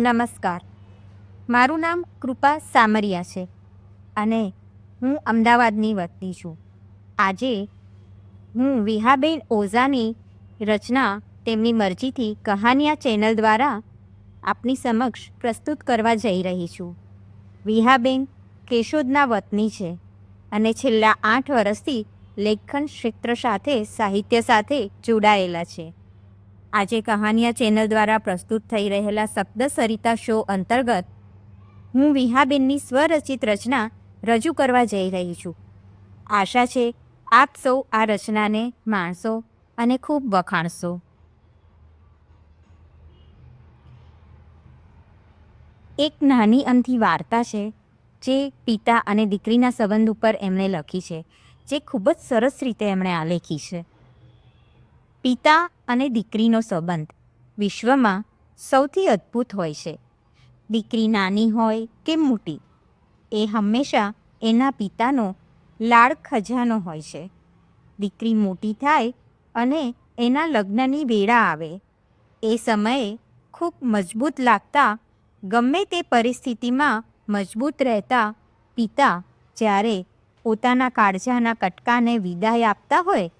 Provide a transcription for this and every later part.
નમસ્કાર. મારું નામ કૃપા સામરિયા છે અને હું અમદાવાદની વતની છું. આજે હું વિહાબેન ઓઝાની રચના તેમની મરજીથી કહાનિયા ચેનલ દ્વારા આપની સમક્ષ પ્રસ્તુત કરવા જઈ રહી છું. વિહાબેન કેશોદના વતની છે અને છેલ્લા આઠ વર્ષથી લેખન ક્ષેત્ર સાથે, સાહિત્ય સાથે જોડાયેલા છે. આજે કહાનિયા ચેનલ દ્વારા પ્રસ્તુત થઈ રહેલા શબ્દ સરિતા શો અંતર્ગત હું વિહાબેનની સ્વરચિત રચના રજૂ કરવા જઈ રહી છું. આશા છે આપ સૌ આ રચનાને માણશો અને ખૂબ વખાણશો. એક નાની અમથી વાર્તા છે જે પિતા અને દીકરીના સંબંધ ઉપર એમણે લખી છે, જે ખૂબ જ સરસ રીતે એમણે આલેખી છે. પિતા અને દીકરીનો સંબંધ. વિશ્વમાં સૌથી અદ્ભુત હોય છે. દીકરી નાની હોય કે મોટી, એ હંમેશા એના પિતાનો લાડ ખજાનો હોય છે. દીકરી મોટી થાય અને એના લગ્નની વેળા આવે. એ સમયે ખૂબ મજબૂત લાગતા, ગમે તે પરિસ્થિતિમાં મજબૂત રહેતા પિતા જ્યારે પોતાના કાળજાના કટકાને વિદાય આપતા હોય,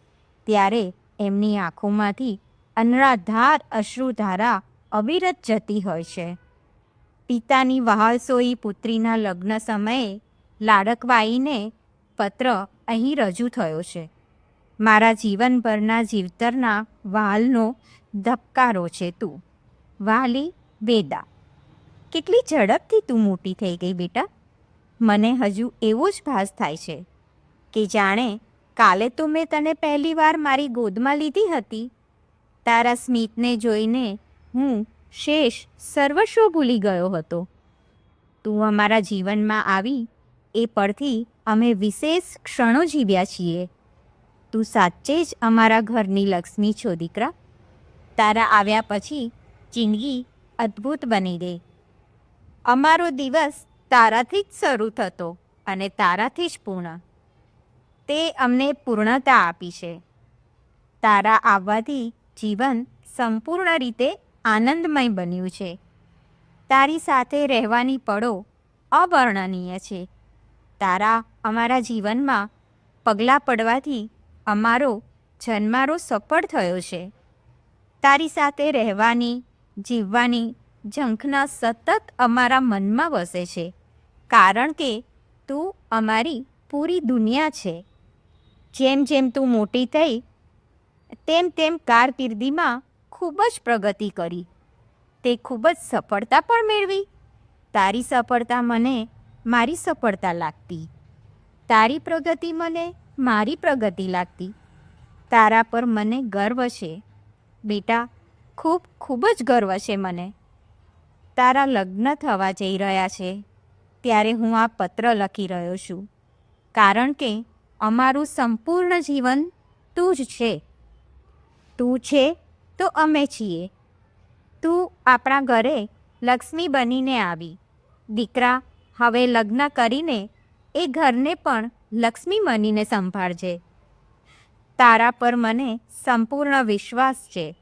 ત્યારે એમની આંખોમાંથી અનરાધાર અશ્રુધારા અવિરત જતી હોય છે. પિતાની વહાલસોઈ પુત્રીના લગ્ન સમયે લાડકવાઈને પત્ર અહીં રજૂ થયો છે. મારા જીવનભરના જીવતરના વાલનો ધબકારો છે તું. વાલી, વેદા. કેટલી ઝડપથી તું મોટી થઈ ગઈ બેટા. મને હજુ એવો જ ભાસ થાય છે કે જાણે કાલે તો મેં તને પહેલીવાર મારી ગોદમાં લીધી હતી. તારા સ્મિતને જોઈને હું શેષ સર્વસ્વ ભૂલી ગયો હતો. તું અમારા જીવનમાં આવી, એ પરથી અમે વિશેષ ક્ષણો જીવ્યા છીએ. તું સાચે જ અમારા ઘરની લક્ષ્મી છો, દીકરા. તારા આવ્યા પછી જિંદગી અદ્ભુત બની ગઈ. અમારો દિવસ તારાથી જ શરૂ થતો અને તારાથી જ પૂર્ણ. તે અમને પૂર્ણતા આપી છે. તારા આવવાથી જીવન સંપૂર્ણ રીતે આનંદમય બન્યું છે. તારી સાથે રહેવાની પળો અવર્ણનીય છે. તારા અમારા જીવનમાં પગલાં પડવાથી અમારો જન્મારો સફળ થયો છે. તારી સાથે રહેવાની, જીવવાની ઝંખના સતત અમારા મનમાં વસે છે. કારણ કે તું અમારી પૂરી દુનિયા છે. જેમ જેમ તું મોટી થઈ, તેમ તેમ કારકિર્દીમાં ખૂબ જ પ્રગતિ કરી. તે ખૂબ જ સફળતા પણ મેળવી. તારી સફળતા મને મારી સફળતા લાગતી. તારી પ્રગતિ મને મારી પ્રગતિ લાગતી. તારા પર મને ગર્વ છે. બેટા, ખૂબ ખૂબ જ ગર્વ છે મને. તારા લગ્ન થવા જઈ રહ્યા છે. ત્યારે હું આ પત્ર લખી રહ્યો છું. કારણ કે અમારું સંપૂર્ણ જીવન તું જ છે. તું છે તો અમે છીએ. તું આપણા ઘરે લક્ષ્મી બનીને આવી. દીકરા, હવે લગ્ન કરીને એ ઘરને પણ લક્ષ્મી બનીને સંભાળજે. તારા પર મને સંપૂર્ણ વિશ્વાસ છે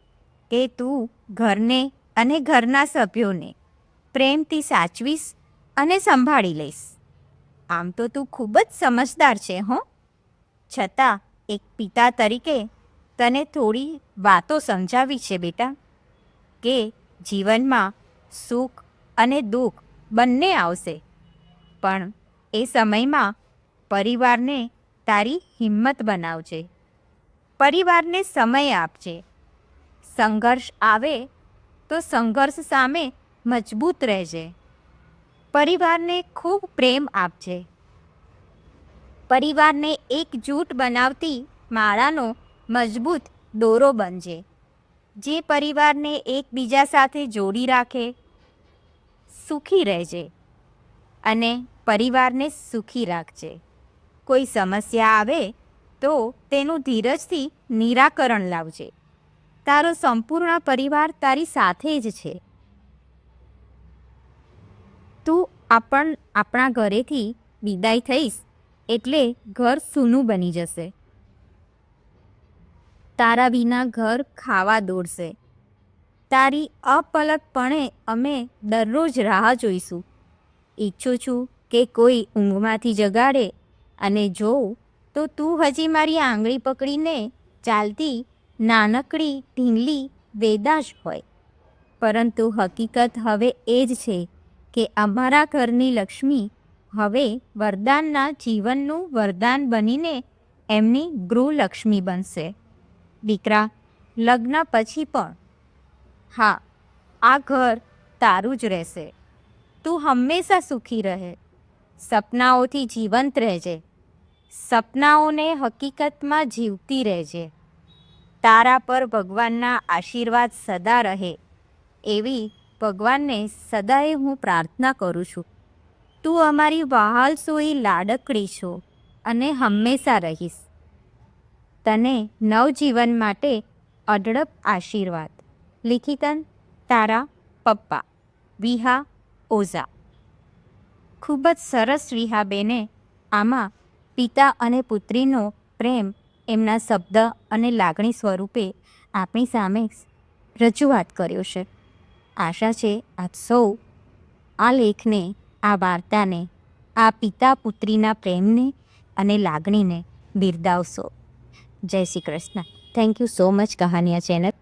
કે તું ઘરને અને ઘરના સભ્યોને પ્રેમથી સાચવીશ અને સંભાળી લઈશ. આમ તો તું ખૂબ જ સમજદાર છે, હો. છતાં, એક પિતા તરીકે તને થોડી વાતો સમજાવી છે બેટા, કે જીવનમાં સુખ અને દુઃખ બંને આવશે. પણ એ સમયમાં પરિવારને તારી હિંમત બનાવજે. પરિવારને સમય આપજે. સંઘર્ષ આવે તો સંઘર્ષ સામે મજબૂત રહેજે. પરિવારને ખૂબ પ્રેમ આપજે. પરિવારને એકજૂટ બનાવતી માળાનો મજબૂત દોરો બનજે, જે પરિવારને એકબીજા સાથે જોડી રાખે, સુખી રહેજે અને પરિવારને સુખી રાખજે. કોઈ સમસ્યા આવે તો તેનું ધીરજથી નિરાકરણ લાવજે. તારો સંપૂર્ણ પરિવાર તારી સાથે જ છે. તું આપણ, આપણા ઘરેથી વિદાય થઈશ. એટલે ઘર સૂનું બની જશે. તારા વિના ઘર ખાવા દોડશે. તારી અપલકપણે અમે દરરોજ રાહ જોઈશું. ઈચ્છું છું કે કોઈ ઊંઘમાંથી જગાડે અને જોઉં તો તું હજી મારી આંગળી પકડીને ચાલતી નાનકડી ઢીંગલી વેદાશ હોય. પરંતુ હકીકત હવે એ જ છે કે અમારા ઘરની લક્ષ્મી હવે વરદાનના જીવનનું વરદાન બનીને એમની ગૃહલક્ષ્મી બનશે. દીકરા, લગ્ન પછી પણ. હા, આ ઘર તારું જ રહેશે. તું હંમેશા સુખી રહે. સપનાઓથી જીવંત રહેજે. સપનાઓને હકીકતમાં જીવતી રહેજે. તારા પર ભગવાનના આશીર્વાદ સદા રહે. એવી ભગવાનને સદાય હું પ્રાર્થના કરું છું. તું અમારી વહાલ સોઈ લાડકડી છો અને હંમેશા રહીશ. તને નવજીવન માટે અઢળક આશીર્વાદ. લિખિતન, તારા પપ્પા, વિહા, ઓઝા. ખૂબ જ સરસ વિહાબેને આમાં પિતા અને પુત્રીનો પ્રેમ એમના શબ્દ અને લાગણી સ્વરૂપે આપણી સામે રજૂઆત કર્યો છે. આશા છે આપ સૌ આ લેખને આ વાર્તાને આ પિતા પુત્રીના પ્રેમને અને લાગણીને બિરદાવશો. જય Shri Krishna. Thank you so much Kahaniya channel.